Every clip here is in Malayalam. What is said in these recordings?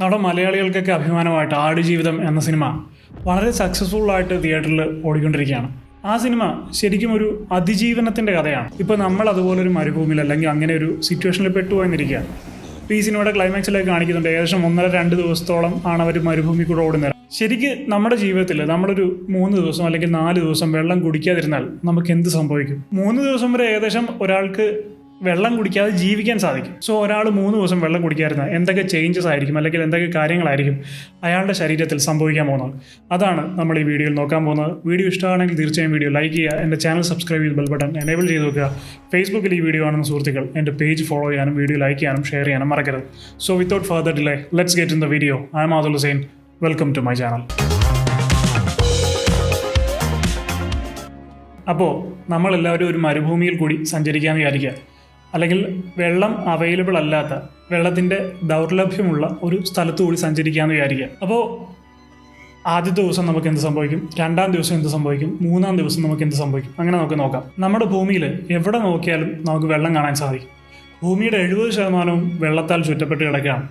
നമ്മുടെ മലയാളികൾക്കൊക്കെ അഭിമാനമായിട്ട് ആടുജീവിതം എന്ന സിനിമ വളരെ സക്സസ്ഫുൾ ആയിട്ട് തിയേറ്ററിൽ ഓടിക്കൊണ്ടിരിക്കുകയാണ്. ആ സിനിമ ശരിക്കും ഒരു അതിജീവനത്തിന്റെ കഥയാണ്. ഇപ്പൊ നമ്മൾ അതുപോലെ ഒരു മരുഭൂമിയിൽ അല്ലെങ്കിൽ അങ്ങനെ ഒരു സിറ്റുവേഷനിൽ പെട്ടുപോയെന്നിരിക്കുകയാണ് ഈ സിനിമയുടെ ക്ലൈമാക്സിലേക്ക് കാണിക്കുന്നുണ്ട്. ഏകദേശം ഒന്നര രണ്ട് ദിവസത്തോളം ആണ് അവർ മരുഭൂമി കൂടെ ഓടുന്നത്. ശരിക്ക് നമ്മുടെ ജീവിതത്തിൽ നമ്മളൊരു മൂന്ന് ദിവസം അല്ലെങ്കിൽ നാല് ദിവസം വെള്ളം കുടിക്കാതിരുന്നാൽ നമുക്ക് എന്ത് സംഭവിക്കും? മൂന്ന് ദിവസം വരെ ഏകദേശം ഒരാൾക്ക് വെള്ളം കുടിക്കാതെ ജീവിക്കാൻ സാധിക്കും. സോ ഒരാൾ മൂന്ന് ദിവസം വെള്ളം കുടിക്കാതിരുന്ന എന്തൊക്കെ ചേഞ്ചസ് ആയിരിക്കും? അല്ലെങ്കിൽ എന്തൊക്കെ കാര്യങ്ങളായിരിക്കും അയാളുടെ ശരീരത്തിൽ സംഭവിക്കാൻ പോകുന്നത്? അതാണ് നമ്മൾ ഈ വീഡിയോയിൽ നോക്കാൻ പോകുന്നത്. വീഡിയോ ഇഷ്ടമാണെങ്കിൽ തീർച്ചയായും വീഡിയോ ലൈക്ക് ചെയ്യുക. എന്റെ ചാനൽ സബ്സ്ക്രൈബ് ചെയ്ത് ബെൽ ബട്ടൺ എനേബിൾ ചെയ്ത് വെക്കുക. ഫേസ്ബുക്കിൽ ഈ വീഡിയോ കാണുന്ന സുഹൃത്തുക്കൾ എന്റെ പേജ് ഫോളോ ചെയ്യാനും വീഡിയോ ലൈക്ക് ചെയ്യാനും ഷെയർ ചെയ്യാനും മറക്കരുത്. So without further delay let's get in the video I'm Adul Hussain welcome to my channel അപ്പോൾ നമ്മളെല്ലാവരും ഒരു മരുഭൂമിയിൽ കൂടി സഞ്ചരിക്കാമെന്ന് വിചാരിക്കുക. അല്ലെങ്കിൽ വെള്ളം അവൈലബിൾ അല്ലാത്ത വെള്ളത്തിന്റെ ദൗർലഭ്യമുള്ള ഒരു സ്ഥലത്ത് കൂടി സഞ്ചരിക്കാമെന്ന് വിചാരിക്കുക. അപ്പോൾ ആദ്യത്തെ ദിവസം നമുക്ക് എന്ത് സംഭവിക്കും? രണ്ടാം ദിവസം എന്ത് സംഭവിക്കും? മൂന്നാം ദിവസം നമുക്ക് എന്ത് സംഭവിക്കും? അങ്ങനെ നമുക്ക് നോക്കാം. നമ്മുടെ ഭൂമിയിൽ എവിടെ നോക്കിയാലും നമുക്ക് വെള്ളം കാണാൻ സാധിക്കും. ഭൂമിയുടെ എഴുപത് ശതമാനവും വെള്ളത്താൽ ചുറ്റപ്പെട്ട് കിടക്കുകയാണ്.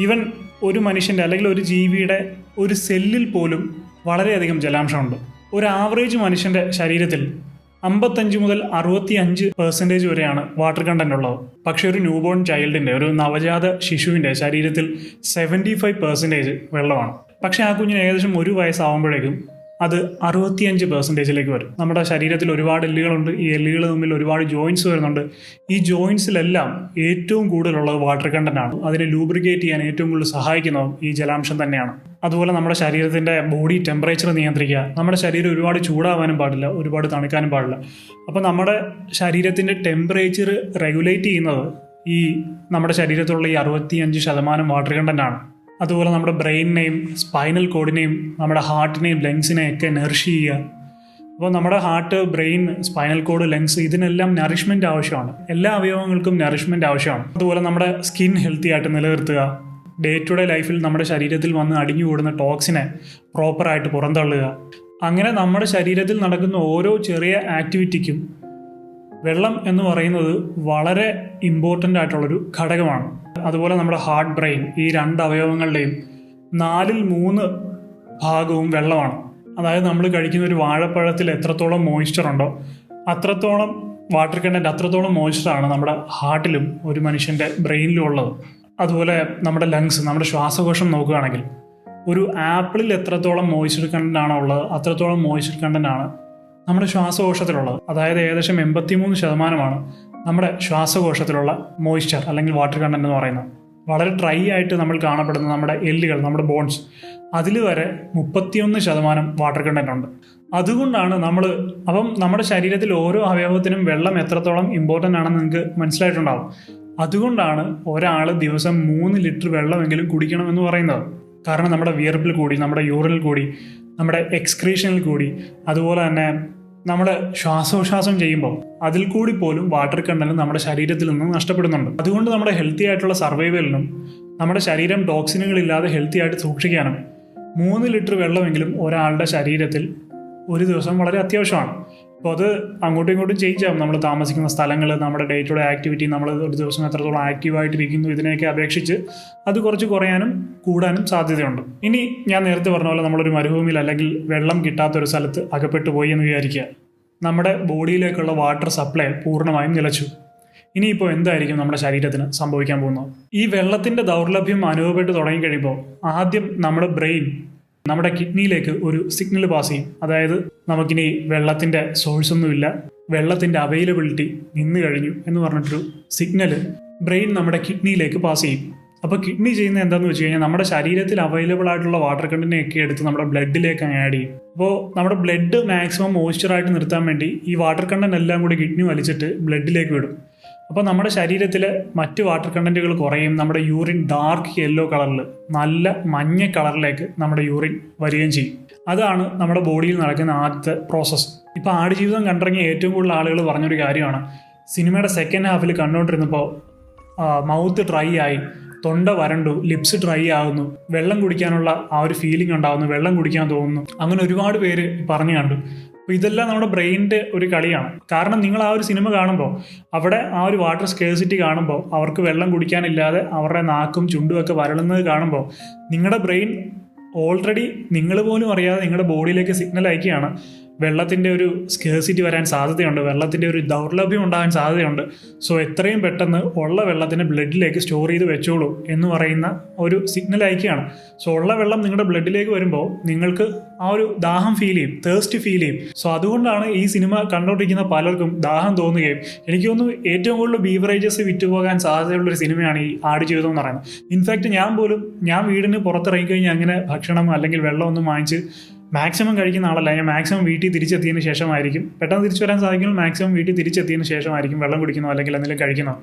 ഈവൻ ഒരു മനുഷ്യന്റെ അല്ലെങ്കിൽ ഒരു ജീവിയുടെ ഒരു സെല്ലിൽ പോലും വളരെയധികം ജലാംശമുണ്ട്. ഒരു ആവറേജ് മനുഷ്യന്റെ ശരീരത്തിൽ അമ്പത്തഞ്ച് മുതൽ അറുപത്തി അഞ്ച് പെർസെന്റേജ് വരെയാണ് വാട്ടർ കണ്ടന്റ് ഉള്ളത്. പക്ഷേ ഒരു ന്യൂബോൺ ചൈൽഡിന്റെ ഒരു നവജാത ശിശുവിന്റെ ശരീരത്തിൽ സെവന്റി ഫൈവ് പെർസെന്റേജ് വെള്ളമാണ്. പക്ഷേ ആ കുഞ്ഞിന് ഏകദേശം ഒരു വയസ്സാവുമ്പോഴേക്കും അത് അറുപത്തിയഞ്ച് പെർസെന്റേജിലേക്ക് വരും. നമ്മുടെ ശരീരത്തിൽ ഒരുപാട് എല്ലുകളുണ്ട്. ഈ എല്ലുകൾ തമ്മിൽ ഒരുപാട് ജോയിൻസ് വരുന്നുണ്ട്. ഈ ജോയിൻസിലെല്ലാം ഏറ്റവും കൂടുതലുള്ളത് വാട്ടർ കണ്ടന്റ് ആണ്. അതിനെ ലൂബ്രിക്കേറ്റ് ചെയ്യാൻ ഏറ്റവും കൂടുതൽ സഹായിക്കുന്നതും ഈ ജലാംശം തന്നെയാണ്. അതുപോലെ നമ്മുടെ ശരീരത്തിന്റെ ബോഡി ടെമ്പറേച്ചർ നിയന്ത്രിക്കുക. നമ്മുടെ ശരീരം ഒരുപാട് ചൂടാവാനും പാടില്ല. ഒരുപാട് തണുക്കാനും പാടില്ല. അപ്പോൾ നമ്മുടെ ശരീരത്തിന്റെ ടെമ്പറേച്ചർ റെഗുലേറ്റ് ചെയ്യുന്നത് ഈ നമ്മുടെ ശരീരത്തിലുള്ള ഈ അറുപത്തിയഞ്ച് ശതമാനം വാട്ടർ കണ്ടന്റ് ആണ്. അതുപോലെ നമ്മുടെ ബ്രെയിനിനെയും സ്പൈനൽ കോഡിനെയും നമ്മുടെ ഹാർട്ടിനെയും ലങ്സിനെയും ഒക്കെ നറിഷ് ചെയ്യുക. അപ്പോൾ നമ്മുടെ heart brain spinal cord lungs ഇതിനെല്ലാം നറിഷ്മെന്റ് ആവശ്യമാണ്. എല്ലാ അവയവങ്ങൾക്കും നറിഷ്മെന്റ് ആവശ്യമാണ്. അതുപോലെ നമ്മുടെ സ്കിൻ ഹെൽത്തി ആയിട്ട് നിലനിർത്തുക. ഡേ ടു ഡേ ലൈഫിൽ നമ്മുടെ ശരീരത്തിൽ വന്ന് അടിഞ്ഞു കൂടുന്ന ടോക്സിനെ പ്രോപ്പറായിട്ട് പുറന്തള്ളുക. അങ്ങനെ നമ്മുടെ ശരീരത്തിൽ നടക്കുന്ന ഓരോ ചെറിയ ആക്ടിവിറ്റിക്കും വെള്ളം എന്ന് പറയുന്നത് വളരെ ഇമ്പോർട്ടന്റ് ആയിട്ടുള്ളൊരു ഘടകമാണ്. അതുപോലെ നമ്മുടെ ഹാർട്ട് ബ്രെയിൻ ഈ രണ്ട് അവയവങ്ങളുടെയും നാലിൽ മൂന്ന് ഭാഗവും വെള്ളമാണ്. അതായത് നമ്മൾ കഴിക്കുന്ന ഒരു വാഴപ്പഴത്തിൽ എത്രത്തോളം മോയ്സ്ചർ ഉണ്ടോ അത്രത്തോളം വാട്ടർ കണ്ടന്റ് അത്രത്തോളം മോയ്സ്ചറാണ് നമ്മുടെ ഹാർട്ടിലും ഒരു മനുഷ്യന്റെ ബ്രെയിനിലും ഉള്ളത്. അതുപോലെ നമ്മുടെ ലങ്സ് നമ്മുടെ ശ്വാസകോശം നോക്കുകയാണെങ്കിൽ ഒരു ആപ്പിളിൽ എത്രത്തോളം മോയ്സ്ചർ കണ്ടന്റ് ആണോ ഉള്ളത് അത്രത്തോളം മോയ്സ്ചർ കണ്ടന്റ് ആണ് നമ്മുടെ ശ്വാസകോശത്തിലുള്ളത്. അതായത് ഏകദേശം എൺപത്തിമൂന്ന് ശതമാനമാണ് നമ്മുടെ ശ്വാസകോശത്തിലുള്ള മോയ്സ്ചർ അല്ലെങ്കിൽ വാട്ടർ കണ്ടന്റ് എന്ന് പറയുന്നത് വളരെ ഡ്രൈ ആയിട്ട് നമ്മൾ കാണപ്പെടുന്ന നമ്മുടെ എല്ലുകൾ നമ്മുടെ ബോൺസ് അതിൽ വരെ മുപ്പത്തിയൊന്ന് ശതമാനം വാട്ടർ കണ്ടന്റ് ഉണ്ട്. അതുകൊണ്ടാണ് നമ്മൾ അപ്പം നമ്മുടെ ശരീരത്തിൽ ഓരോ അവയവത്തിനും വെള്ളം എത്രത്തോളം ഇമ്പോർട്ടന്റ് ആണെന്ന് നിങ്ങൾക്ക് മനസ്സിലായിട്ടുണ്ടാവും. അതുകൊണ്ടാണ് ഒരാൾ ദിവസം മൂന്ന് ലിറ്റർ വെള്ളമെങ്കിലും കുടിക്കണമെന്ന് പറയുന്നത്. കാരണം നമ്മുടെ വിയർപ്പിൽ കൂടി നമ്മുടെ യൂറിനിൽ കൂടി നമ്മുടെ എക്സ്ക്രീഷനിൽ കൂടി അതുപോലെ തന്നെ നമ്മൾ ശ്വാസോച്ഛ്വാസം ചെയ്യുമ്പോൾ അതിൽ കൂടി പോലും വാട്ടർ കണ്ടന്റ് നമ്മുടെ ശരീരത്തിൽ നിന്ന് നഷ്ടപ്പെടുന്നുണ്ട്. അതുകൊണ്ട് നമ്മുടെ ഹെൽത്തി ആയിട്ടുള്ള സർവൈവലിനും നമ്മുടെ ശരീരം ടോക്സിനുകളില്ലാതെ ഹെൽത്തി ആയിട്ട് സൂക്ഷിക്കാനും മൂന്ന് ലിറ്റർ വെള്ളമെങ്കിലും ഒരാളുടെ ശരീരത്തിൽ ഒരു ദിവസം വളരെ അത്യാവശ്യമാണ്. അപ്പോൾ അത് അങ്ങോട്ടും ഇങ്ങോട്ടും ചേഞ്ച് ആകും നമ്മൾ താമസിക്കുന്ന സ്ഥലങ്ങൾ നമ്മുടെ ഡേ ടു ഡേ ആക്ടിവിറ്റി നമ്മൾ ഒരു ദിവസം എത്രത്തോളം ആക്റ്റീവായിട്ടിരിക്കുന്നു ഇതിനെയൊക്കെ അപേക്ഷിച്ച് അത് കുറച്ച് കുറയാനും കൂടാനും സാധ്യതയുണ്ട്. ഇനി ഞാൻ നേരത്തെ പറഞ്ഞ പോലെ നമ്മളൊരു മരുഭൂമിയിൽ അല്ലെങ്കിൽ വെള്ളം കിട്ടാത്ത ഒരു സ്ഥലത്ത് അകപ്പെട്ടു പോയി എന്ന് വിചാരിക്കുക. നമ്മുടെ ബോഡിയിലേക്കുള്ള വാട്ടർ സപ്ലൈ പൂർണമായും നിലച്ചു. ഇനിയിപ്പോൾ എന്തായിരിക്കും നമ്മുടെ ശരീരത്തിന് സംഭവിക്കാൻ പോകുന്നത്? ഈ വെള്ളത്തിന്റെ ദൗർലഭ്യം അനുഭവപ്പെട്ട് തുടങ്ങിക്കഴിയുമ്പോൾ ആദ്യം നമ്മുടെ ബ്രെയിൻ നമ്മുടെ കിഡ്നിയിലേക്ക് ഒരു സിഗ്നൽ പാസ് ചെയ്യും. അതായത് നമുക്കിനി വെള്ളത്തിന്റെ സോഴ്സ് ഒന്നുമില്ല. വെള്ളത്തിന്റെ അവൈലബിലിറ്റി നിന്ന് കഴിഞ്ഞു എന്ന് പറഞ്ഞിട്ടൊരു സിഗ്നൽ ബ്രെയിൻ നമ്മുടെ കിഡ്നിയിലേക്ക് പാസ് ചെയ്യും. അപ്പോൾ കിഡ്നി ചെയ്യുന്ന എന്താണെന്ന് വെച്ച് കഴിഞ്ഞാൽ നമ്മുടെ ശരീരത്തിൽ അവൈലബിൾ ആയിട്ടുള്ള വാട്ടർ കണ്ടന്റിനെയൊക്കെ എടുത്ത് നമ്മുടെ ബ്ലഡിലേക്ക് ആഡ് ചെയ്യും. അപ്പോൾ നമ്മുടെ ബ്ലഡ് മാക്സിമം മോയ്സ്ചറായിട്ട് നിർത്താൻ വേണ്ടി ഈ വാട്ടർ കണ്ടൻ എല്ലാം കൂടി കിഡ്നി വലിച്ചിട്ട് ബ്ലഡിലേക്ക് വിടും. അപ്പോൾ നമ്മുടെ ശരീരത്തിൽ മറ്റ് വാട്ടർ കണ്ടന്റുകൾ കുറയും. നമ്മുടെ യൂറിൻ ഡാർക്ക് യെല്ലോ കളറിൽ നല്ല മഞ്ഞ കളറിലേക്ക് നമ്മുടെ യൂറിൻ വരികയും ചെയ്യും. അതാണ് നമ്മുടെ ബോഡിയിൽ നടക്കുന്ന ആദ്യത്തെ പ്രോസസ്സ് ഇപ്പോൾ ആടുജീവിതം കണ്ടിറങ്ങിയ ഏറ്റവും കൂടുതൽ ആളുകൾ പറഞ്ഞൊരു കാര്യമാണ്. സിനിമയുടെ സെക്കൻഡ് ഹാഫിൽ കണ്ടുകൊണ്ടിരുന്നപ്പോൾ മൗത്ത് ഡ്രൈ ആയി തൊണ്ട വരണ്ടു ലിപ്സ് ഡ്രൈ ആകുന്നു വെള്ളം കുടിക്കാനുള്ള ആ ഒരു ഫീലിംഗ് ഉണ്ടാകുന്നു വെള്ളം കുടിക്കാൻ തോന്നുന്നു. അങ്ങനെ ഒരുപാട് പേര് പറഞ്ഞു കണ്ടു. അപ്പോൾ ഇതെല്ലാം നമ്മുടെ ബ്രെയിനിന്റെ ഒരു കളിയാണ്. കാരണം നിങ്ങൾ ആ ഒരു സിനിമ കാണുമ്പോൾ അവിടെ ആ ഒരു വാട്ടർ സ്കേഴ്സിറ്റി കാണുമ്പോൾ അവർക്ക് വെള്ളം കുടിക്കാനില്ലാതെ അവരുടെ നാക്കും ചുണ്ടും ഒക്കെ വരളുന്നത് കാണുമ്പോൾ നിങ്ങളുടെ ബ്രെയിൻ ഓൾറെഡി നിങ്ങൾ പോലും അറിയാതെ നിങ്ങളുടെ ബോഡിയിലേക്ക് സിഗ്നൽ അയക്കുകയാണ്. വെള്ളത്തിന്റെ ഒരു സ്കേഴ്സിറ്റി വരാൻ സാധ്യതയുണ്ട്. വെള്ളത്തിന്റെ ഒരു ദൗർലഭ്യം ഉണ്ടാകാൻ സാധ്യതയുണ്ട്. സോ എത്രയും പെട്ടെന്ന് ഉള്ള വെള്ളത്തിനെ ബ്ലഡിലേക്ക് സ്റ്റോർ ചെയ്ത് വെച്ചോളൂ എന്ന് പറയുന്ന ഒരു സിഗ്നൽ അയക്കുകയാണ്. സോ ഉള്ള വെള്ളം നിങ്ങളുടെ ബ്ലഡിലേക്ക് വരുമ്പോൾ നിങ്ങൾക്ക് ആ ഒരു ദാഹം ഫീൽ ചെയ്യും തേഴ്സ്റ്റ് ഫീൽ ചെയ്യും. സോ അതുകൊണ്ടാണ് ഈ സിനിമ കണ്ടോണ്ടിരിക്കുന്ന പലർക്കും ദാഹം തോന്നുകയും. എനിക്ക് തോന്നുന്നു ഏറ്റവും കൂടുതൽ ബീവറേജസ് വിറ്റുപോകാൻ സാധ്യതയുള്ള ഒരു സിനിമയാണ് ഈ ആട് ജീവിതം എന്ന് പറയുന്നത്. ഇൻഫാക്റ്റ് ഞാൻ പോലും ഞാൻ വീടിന് പുറത്തിറങ്ങി കഴിഞ്ഞാൽ അങ്ങനെ ഭക്ഷണം അല്ലെങ്കിൽ വെള്ളം ഒന്നും വാങ്ങിച്ച് മാക്സിമം കഴിക്കുന്ന ആളല്ല. ഞാൻ മാക്സിമം വീട്ടിൽ തിരിച്ചെത്തിയതിന് ശേഷമായിരിക്കും. പെട്ടെന്ന് തിരിച്ചു വരാൻ സാധിക്കുമ്പോൾ മാക്സിമം വീട്ടിൽ തിരിച്ചെത്തിയതിന് ശേഷമായിരിക്കും വെള്ളം കുടിക്കുന്നോ അല്ലെങ്കിൽ എന്തെങ്കിലും കഴിക്കുന്നോ.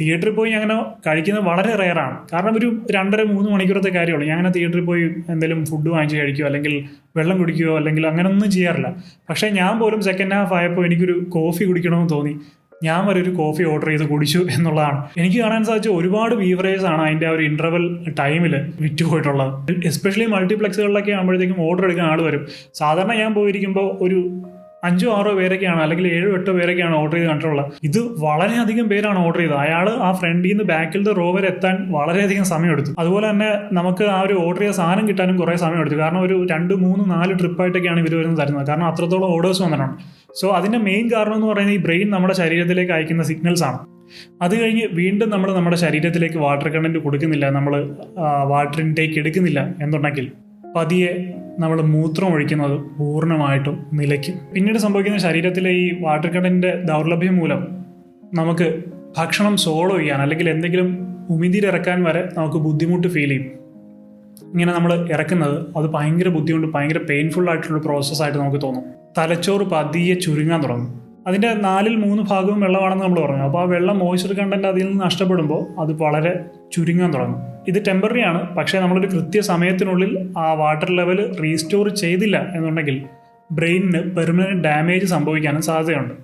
തിയേറ്ററിൽ പോയി അങ്ങനെ കഴിക്കുന്നത് വളരെ റെയറാണ് കാരണം ഒരു രണ്ടര മൂന്ന് മണിക്കൂറത്തെ കാര്യമുള്ളൂ. ഞാൻ അങ്ങനെ തിയേറ്ററിൽ പോയി എന്തെങ്കിലും ഫുഡ് വാങ്ങിച്ച് കഴിക്കുകയോ അല്ലെങ്കിൽ വെള്ളം കുടിക്കുകയോ അല്ലെങ്കിൽ അങ്ങനെ ഒന്നും ചെയ്യാറില്ല. പക്ഷേ ഞാൻ പോലും സെക്കൻഡ് ഹാഫ് ആയപ്പോൾ എനിക്കൊരു കോഫി കുടിക്കണമെന്ന് തോന്നി. ഞാൻ വരെ ഒരു കോഫി ഓർഡർ ചെയ്ത് കുടിച്ചു എന്നുള്ളതാണ്. എനിക്ക് കാണാൻ സാധിച്ച ഒരുപാട് ബീവറേജ് ആണ് അതിന്റെ ഒരു ഇന്റർവൽ ടൈമിൽ വിറ്റുപോയിട്ടുള്ളത് എസ്പെഷ്യലി മൾട്ടിപ്ലക്സുകളിലൊക്കെ ആകുമ്പോഴത്തേക്കും ഓർഡർ എടുക്കാൻ ആൾ വരും. സാധാരണ ഞാൻ പോയിരിക്കുമ്പോൾ ഒരു അഞ്ചോ ആറോ പേരൊക്കെയാണ് അല്ലെങ്കിൽ ഏഴോ എട്ടോ പേരൊക്കെയാണ് ഓർഡർ ചെയ്ത് കണ്ടിട്ടുള്ളത് ഇത് വളരെയധികം പേരാണ് ഓർഡർ ചെയ്തത്. അയാൾ ആ ഫ്രണ്ടിൽ നിന്ന് ബാക്കിലത്തെ റോ വരെ എത്താൻ വളരെയധികം സമയമെടുത്തു. അതുപോലെ തന്നെ നമുക്ക് ആ ഒരു ഓർഡർ ചെയ്ത സാധനം കിട്ടാനും കുറേ സമയമെടുത്തു. കാരണം ഒരു രണ്ട് മൂന്ന് നാല് ട്രിപ്പായിട്ടൊക്കെയാണ് ഇവർ വരുന്നത് തരുന്നത്. കാരണം അത്രത്തോളം ഓർഡേഴ്സ് വന്നിട്ടുണ്ട്. സോ അതിന്റെ മെയിൻ കാരണം എന്ന് പറയുന്നത് ഈ ബ്രെയിൻ നമ്മുടെ ശരീരത്തിലേക്ക് അയക്കുന്ന സിഗ്നൽസ് ആണ്. അത് കഴിഞ്ഞ് വീണ്ടും നമ്മൾ നമ്മുടെ ശരീരത്തിലേക്ക് വാട്ടർ കണ്ടന്റ് കൊടുക്കുന്നില്ല. നമ്മൾ വാട്ടർ ഇൻടേക്ക് എടുക്കുന്നില്ല എന്നുണ്ടെങ്കിൽ പതിയെ നമ്മൾ മൂത്രം ഒഴിക്കുന്നത് പൂർണമായിട്ടും നിലയ്ക്കും. പിന്നീട് സംഭവിക്കുന്ന ശരീരത്തിലെ ഈ വാട്ടർ കണ്ടന്റിന്റെ ദൗർലഭ്യം മൂലം നമുക്ക് ഭക്ഷണം സോളോ ചെയ്യാൻ അല്ലെങ്കിൽ എന്തെങ്കിലും ഉമിതിരിറക്കാൻ വരെ നമുക്ക് ബുദ്ധിമുട്ട് ഫീൽ ചെയ്യും. ഇങ്ങനെ നമ്മൾ ഇറക്കുന്നത് അത് ഭയങ്കര ബുദ്ധിമുട്ട് ഭയങ്കര പെയിൻഫുൾ ആയിട്ടുള്ള പ്രോസസ്സായിട്ട് നമുക്ക് തോന്നും. തലച്ചോറ് പതിയെ ചുരുങ്ങാൻ തുടങ്ങും. അതിന്റെ നാലിൽ മൂന്ന് ഭാഗവും വെള്ളമാണെന്ന് നമ്മൾ പറഞ്ഞു. അപ്പോൾ ആ വെള്ളം മോയിസ്ചർ കണ്ടന്റ് അതിൽ നിന്ന് നഷ്ടപ്പെടുമ്പോൾ അത് വളരെ ചുരുങ്ങാൻ തുടങ്ങും. ഇത് ടെമ്പററി ആണ്. പക്ഷേ നമ്മളൊരു കൃത്യ സമയത്തിനുള്ളിൽ ആ വാട്ടർ ലെവൽ റീസ്റ്റോർ ചെയ്തില്ല എന്നുണ്ടെങ്കിൽ ബ്രെയിനിന് പെർമനന്റ് ഡാമേജ് സംഭവിക്കാനും സാധ്യതയുണ്ട്.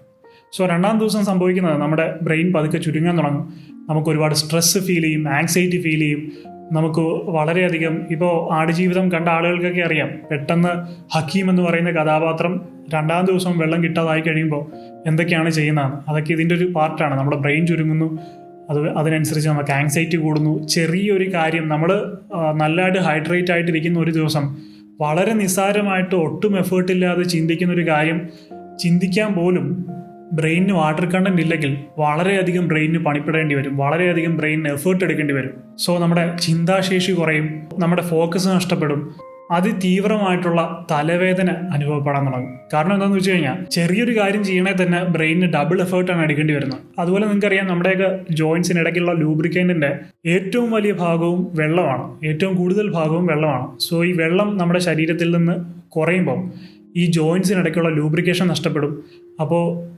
സോ രണ്ടാം ദിവസം സംഭവിക്കുന്നത് നമ്മുടെ ബ്രെയിൻ പതുക്കെ ചുരുങ്ങാൻ തുടങ്ങും. നമുക്ക് ഒരുപാട് സ്ട്രെസ് ഫീൽ ചെയ്യും ആങ്സൈറ്റി ഫീൽ ചെയ്യും. നമുക്ക് വളരെയധികം ഇപ്പോൾ ആടുജീവിതം കണ്ട ആളുകൾക്കൊക്കെ അറിയാം. പെട്ടെന്ന് ഹക്കീം എന്ന് പറയുന്ന കഥാപാത്രം രണ്ടാം ദിവസം വെള്ളം കിട്ടാതായി കഴിയുമ്പോൾ എന്തൊക്കെയാണ് ചെയ്യുന്നതെന്ന്. അതൊക്കെ ഇതിന്റെ ഒരു പാർട്ടാണ് നമ്മുടെ ബ്രെയിൻ ചുരുങ്ങുന്നു. അത് അതിനനുസരിച്ച് നമുക്ക് ആങ്സൈറ്റി കൂടുന്നു. ചെറിയൊരു കാര്യം നമ്മൾ നല്ലതായിട്ട് ഹൈഡ്രേറ്റ് ആയിട്ടിരിക്കുന്ന ഒരു ദിവസം വളരെ നിസ്സാരമായിട്ട് ഒട്ടും എഫേർട്ട് ഇല്ലാതെ ചിന്തിക്കുന്ന ഒരു കാര്യം ചിന്തിക്കാൻ പോലും ബ്രെയിനിന് വാട്ടർ കണ്ടന്റ് ഇല്ലെങ്കിൽ വളരെയധികം ബ്രെയിനിന് പണിപ്പെടേണ്ടി വരും. വളരെയധികം ബ്രെയിനിന് എഫേർട്ട് എടുക്കേണ്ടി വരും. സോ നമ്മുടെ ചിന്താശേഷി കുറയും. നമ്മുടെ ഫോക്കസ് നഷ്ടപ്പെടും. അതിതീവ്രമായിട്ടുള്ള തലവേദന അനുഭവപ്പെടാൻ തുടങ്ങും. കാരണം എന്താണെന്ന് വെച്ച് കഴിഞ്ഞാൽ ചെറിയൊരു കാര്യം ചെയ്യണേ തന്നെ ബ്രെയിനിന് ഡബിൾ എഫേർട്ടാണ് എടുക്കേണ്ടി വരുന്നത്. അതുപോലെ നിങ്ങൾക്കറിയാം നമ്മുടെയൊക്കെ ജോയിൻസിന് ഇടയ്ക്കുള്ള ലൂബ്രിക്കന്റിന്റെ ഏറ്റവും വലിയ ഭാഗവും വെള്ളമാണ്. ഏറ്റവും കൂടുതൽ ഭാഗവും വെള്ളമാണ്. സോ ഈ വെള്ളം നമ്മുടെ ശരീരത്തിൽ നിന്ന് കുറയുമ്പം ഈ ജോയിൻസിനിടയ്ക്കുള്ള ലൂബ്രിക്കേഷൻ നഷ്ടപ്പെടും. അപ്പോൾ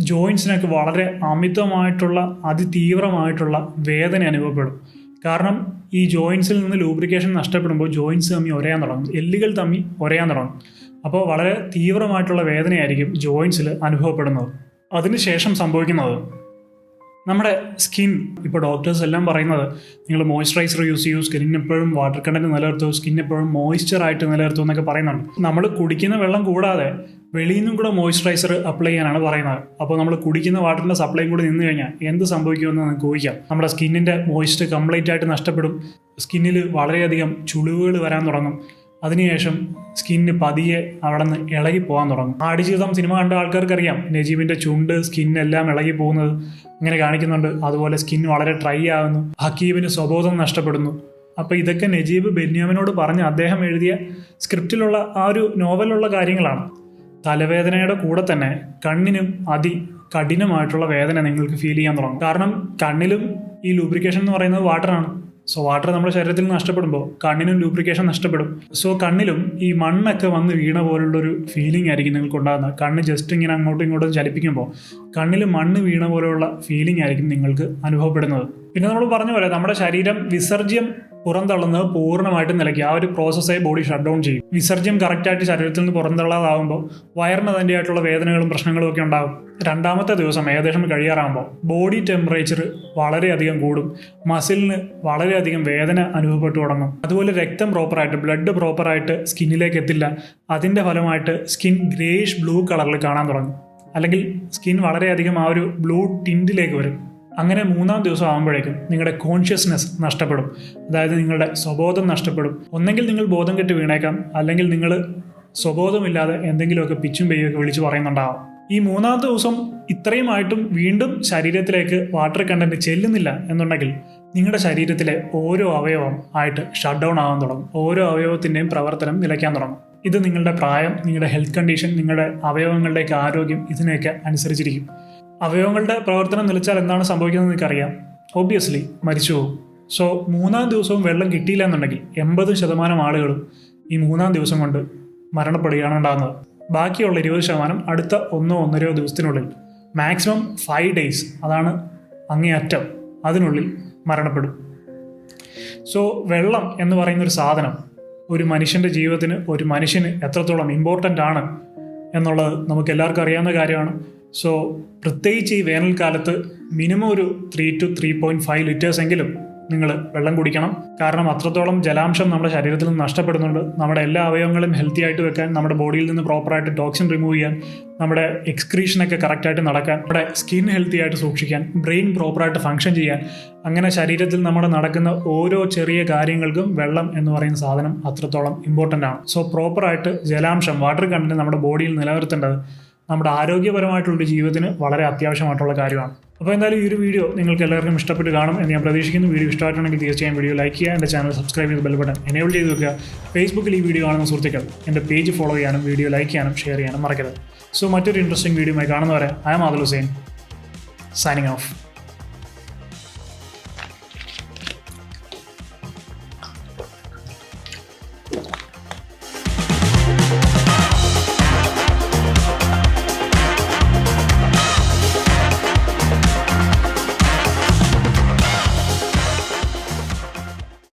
ജോയിൻസിനൊക്കെ വളരെ അമിതമായിട്ടുള്ള അതിതീവ്രമായിട്ടുള്ള വേദന അനുഭവപ്പെടും. കാരണം ഈ ജോയിൻസിൽ നിന്ന് ലൂബ്രിക്കേഷൻ നഷ്ടപ്പെടുമ്പോൾ ജോയിൻസ് തമ്മിൽ ഒരയാൻ തുടങ്ങും. എല്ലുകൾ തമ്മിൽ ഒരയാൻ തുടങ്ങും. അപ്പോൾ വളരെ തീവ്രമായിട്ടുള്ള വേദനയായിരിക്കും ജോയിൻസിൽ അനുഭവപ്പെടുന്നത്. അതിനുശേഷം സംഭവിക്കുന്നത് നമ്മുടെ സ്കിൻ ഇപ്പോൾ ഡോക്ടേഴ്സ് എല്ലാം പറയുന്നത് നിങ്ങൾ മോയ്സ്ചറൈസർ യൂസ് ചെയ്യൂ സ്കിന്നിന് എപ്പോഴും വാട്ടർ കണ്ടന്റ് നിലനിർത്തൂ സ്കിൻ എപ്പോഴും മോയ്സ്ചർ ആയിട്ട് നിലനിർത്തൂ എന്നൊക്കെ പറയുന്നുണ്ട്. നമ്മൾ കുടിക്കുന്ന വെള്ളം കൂടാതെ വെളിയിൽ നിന്നും കൂടെ മോയ്സ്ചറൈസർ അപ്ലൈ ചെയ്യാനാണ് പറയുന്നത്. അപ്പോൾ നമ്മൾ കുടിക്കുന്ന വാട്ടറിന്റെ സപ്ലൈയും കൂടി നിന്ന് കഴിഞ്ഞാൽ എന്ത് സംഭവിക്കുമെന്ന് നമുക്ക് ഊഹിക്കാം. നമ്മുടെ സ്കിന്നിന്റെ മോയ്സ്ചർ കംപ്ലീറ്റ് ആയിട്ട് നഷ്ടപ്പെടും. സ്കിന്നിൽ വളരെയധികം ചുളിവുകൾ വരാൻ തുടങ്ങും. അതിനുശേഷം സ്കിന്ന് പതിയെ അവിടെ നിന്ന് ഇളകി പോകാൻ തുടങ്ങും. ആടുജീവിതം സിനിമ കണ്ട ആൾക്കാർക്കറിയാം. നജീബിന്റെ ചുണ്ട് സ്കിന്നെല്ലാം ഇളകി പോകുന്നത് ഇങ്ങനെ കാണിക്കുന്നുണ്ട്. അതുപോലെ സ്കിൻ വളരെ ഡ്രൈ ആകുന്നു ഹക്കീബിന് സ്വബോധം നഷ്ടപ്പെടുന്നു. അപ്പോൾ ഇതൊക്കെ നജീബ് ബെന്യാമിനോട് പറഞ്ഞ് അദ്ദേഹം എഴുതിയ സ്ക്രിപ്റ്റിലുള്ള ആ ഒരു നോവലുള്ള കാര്യങ്ങളാണ്. തലവേദനയുടെ കൂടെ തന്നെ കണ്ണിനും അതി കഠിനമായിട്ടുള്ള വേദന നിങ്ങൾക്ക് ഫീൽ ചെയ്യാൻ തുടങ്ങും. കാരണം കണ്ണിലും ഈ ലൂബ്രിക്കേഷൻ എന്ന് പറയുന്നത് വാട്ടറാണ് സോ വാട്ടർ നമ്മുടെ ശരീരത്തിൽ നിന്ന് നഷ്ടപ്പെടുമ്പോൾ കണ്ണിനും ലൂബ്രിക്കേഷൻ നഷ്ടപ്പെടും. സോ കണ്ണിലും ഈ മണ്ണൊക്കെ വന്ന് വീണ പോലുള്ളൊരു ഫീലിംഗ് ആയിരിക്കും നിങ്ങൾക്ക് ഉണ്ടാകുന്നത് കണ്ണ് ജസ്റ്റ് ഇങ്ങനെ അങ്ങോട്ടും ഇങ്ങോട്ടും ചലിപ്പിക്കുമ്പോൾ കണ്ണിൽ മണ്ണ് വീണ പോലെയുള്ള ഫീലിംഗ് ആയിരിക്കും നിങ്ങൾക്ക് അനുഭവപ്പെടുന്നത്. പിന്നെ നമ്മൾ പറഞ്ഞ പോലെ നമ്മുടെ ശരീരം വിസർജ്യം പുറന്തള്ളുന്നത് പൂർണമായിട്ടും നിലയ്ക്കുക ആ ഒരു പ്രോസസ്സേ ബോഡി ഷട്ട് ഡൗൺ ചെയ്യും. വിസർജ്യം കറക്റ്റായിട്ട് ശരീരത്തിൽ നിന്ന് പുറന്തള്ളാതാവുമ്പോൾ വയറിന് അതിന്റെതായിട്ടുള്ള വേദനകളും പ്രശ്നങ്ങളും ഒക്കെ ഉണ്ടാകും. രണ്ടാമത്തെ ദിവസം ഏകദേശം കഴിയാറാകുമ്പോൾ ബോഡി ടെമ്പറേച്ചർ വളരെയധികം കൂടും. മസിലിന് വളരെയധികം വേദന അനുഭവപ്പെട്ടു തുടങ്ങും. അതുപോലെ രക്തം പ്രോപ്പറായിട്ട് ബ്ലഡ് പ്രോപ്പറായിട്ട് സ്കിന്നിലേക്ക് എത്തില്ല. അതിന്റെ ഫലമായിട്ട് സ്കിൻ ഗ്രേഷ് ബ്ലൂ കളറിൽ കാണാൻ തുടങ്ങും. അല്ലെങ്കിൽ സ്കിൻ വളരെയധികം ആ ഒരു ബ്ലൂ ടിന്റിലേക്ക് വരും. അങ്ങനെ മൂന്നാം ദിവസം ആകുമ്പോഴേക്കും നിങ്ങളുടെ കോൺഷ്യസ്നെസ് നഷ്ടപ്പെടും. അതായത് നിങ്ങളുടെ സ്വബോധം നഷ്ടപ്പെടും. ഒന്നെങ്കിൽ നിങ്ങൾ ബോധം കെട്ട് വീണേക്കാം. അല്ലെങ്കിൽ നിങ്ങൾ സ്വബോധമില്ലാതെ എന്തെങ്കിലുമൊക്കെ പിച്ചും പെയ്യൊക്കെ വിളിച്ചു പറയുന്നുണ്ടാവാം. ഈ മൂന്നാം ദിവസം ഇത്രയുമായിട്ടും വീണ്ടും ശരീരത്തിലേക്ക് വാട്ടർ കണ്ടന്റ് ചെല്ലുന്നില്ല എന്നുണ്ടെങ്കിൽ നിങ്ങളുടെ ശരീരത്തിലെ ഓരോ അവയവം ആയിട്ട് ഷട്ട് ഡൗൺ ആവാൻ തുടങ്ങും. ഓരോ അവയവത്തിന്റെയും പ്രവർത്തനം നിലയ്ക്കാൻ തുടങ്ങും. ഇത് നിങ്ങളുടെ പ്രായം നിങ്ങളുടെ ഹെൽത്ത് കണ്ടീഷൻ നിങ്ങളുടെ അവയവങ്ങളുടെയൊക്കെ ആരോഗ്യം ഇതിനെയൊക്കെ അനുസരിച്ചിരിക്കും. അവയവങ്ങളുടെ പ്രവർത്തനം നിലച്ചാൽ എന്താണ് സംഭവിക്കുന്നത് എനിക്കറിയാം. ഒബ്വിയസ്ലി മരിച്ചു പോകും സോ മൂന്നാം ദിവസവും വെള്ളം കിട്ടിയില്ല എന്നുണ്ടെങ്കിൽ എൺപത് ശതമാനം ആളുകളും ഈ മൂന്നാം ദിവസം കൊണ്ട് മരണപ്പെടുകയാണ് ഉണ്ടാകുന്നത്. ബാക്കിയുള്ള ഇരുപത് ശതമാനം അടുത്ത ഒന്നോ ഒന്നരയോ ദിവസത്തിനുള്ളിൽ മാക്സിമം ഫൈവ് ഡേയ്സ് അതാണ് അങ്ങേയറ്റം അതിനുള്ളിൽ മരണപ്പെടും. സോ വെള്ളം എന്ന് പറയുന്ന ഒരു സാധനം ഒരു മനുഷ്യന്റെ ജീവിതത്തിന് ഒരു മനുഷ്യന് എത്രത്തോളം ഇമ്പോർട്ടന്റ് ആണ് എന്നുള്ളത് നമുക്ക് എല്ലാവർക്കും അറിയാവുന്ന കാര്യമാണ്. സോ പ്രത്യേകിച്ച് ഈ വേനൽക്കാലത്ത് മിനിമം ഒരു three two three point five litres എങ്കിലും നിങ്ങൾ വെള്ളം കുടിക്കണം. കാരണം അത്രത്തോളം ജലാംശം നമ്മുടെ ശരീരത്തിൽ നിന്ന് നഷ്ടപ്പെടുന്നുണ്ട്. നമ്മുടെ എല്ലാ അവയവങ്ങളും ഹെൽത്തി ആയിട്ട് വെക്കാൻ നമ്മുടെ ബോഡിയിൽ നിന്ന് പ്രോപ്പറായിട്ട് ടോക്സിൻ റിമൂവ് ചെയ്യാൻ നമ്മുടെ എക്സ്ക്രീഷനൊക്കെ കറക്റ്റായിട്ട് നടക്കാൻ നമ്മുടെ സ്കിൻ ഹെൽത്തി ആയിട്ട് സൂക്ഷിക്കാൻ ബ്രെയിൻ പ്രോപ്പറായിട്ട് ഫങ്ഷൻ ചെയ്യാൻ അങ്ങനെ ശരീരത്തിൽ നമ്മുടെ നടക്കുന്ന ഓരോ ചെറിയ കാര്യങ്ങൾക്കും വെള്ളം എന്ന് പറയുന്ന സാധനം അത്രത്തോളം ഇമ്പോർട്ടന്റ് ആണ്. സോ പ്രോപ്പറായിട്ട് ജലാംശം വാട്ടർ കണ്ടന്റ് നമ്മുടെ ബോഡിയിൽ നിലനിർത്തേണ്ടത് നമ്മുടെ ആരോഗ്യപരമായിട്ടുള്ള ജീവിതത്തിന് വളരെ അത്യാവശ്യമായിട്ടുള്ള കാര്യമാണ്. അപ്പോൾ എന്തായാലും ഈ ഒരു വീഡിയോ നിങ്ങൾക്ക് എല്ലാവർക്കും ഇഷ്ടപ്പെട്ട് കാണും എന്ന് ഞാൻ പ്രതീക്ഷിക്കുന്നു. വീഡിയോ ഇഷ്ടമായിട്ടുണ്ടെങ്കിൽ തീർച്ചയായും വീഡിയോ ലൈക്ക് ചെയ്യുക എന്റെ ചാനൽ സബ്സ്ക്രൈബ് ചെയ്ത് ബെൽബട്ടൺ എനേബിൾ ചെയ്ത് വെക്കുക. ഫേസ്ബുക്കിൽ ഈ വീഡിയോ കാണുന്ന സുഹൃത്തുക്കൾ എന്റെ പേജ് ഫോളോ ചെയ്യാനും വീഡിയോ ലൈക്ക് ചെയ്യാനും ഷെയർ ചെയ്യാനും മറക്കരുത്. സോ മറ്റൊരു ഇൻട്രസ്റ്റിംഗ് വീഡിയോ വീഡിയോയുമായി കാണുന്നവരെ I'm Adal Hussain signing off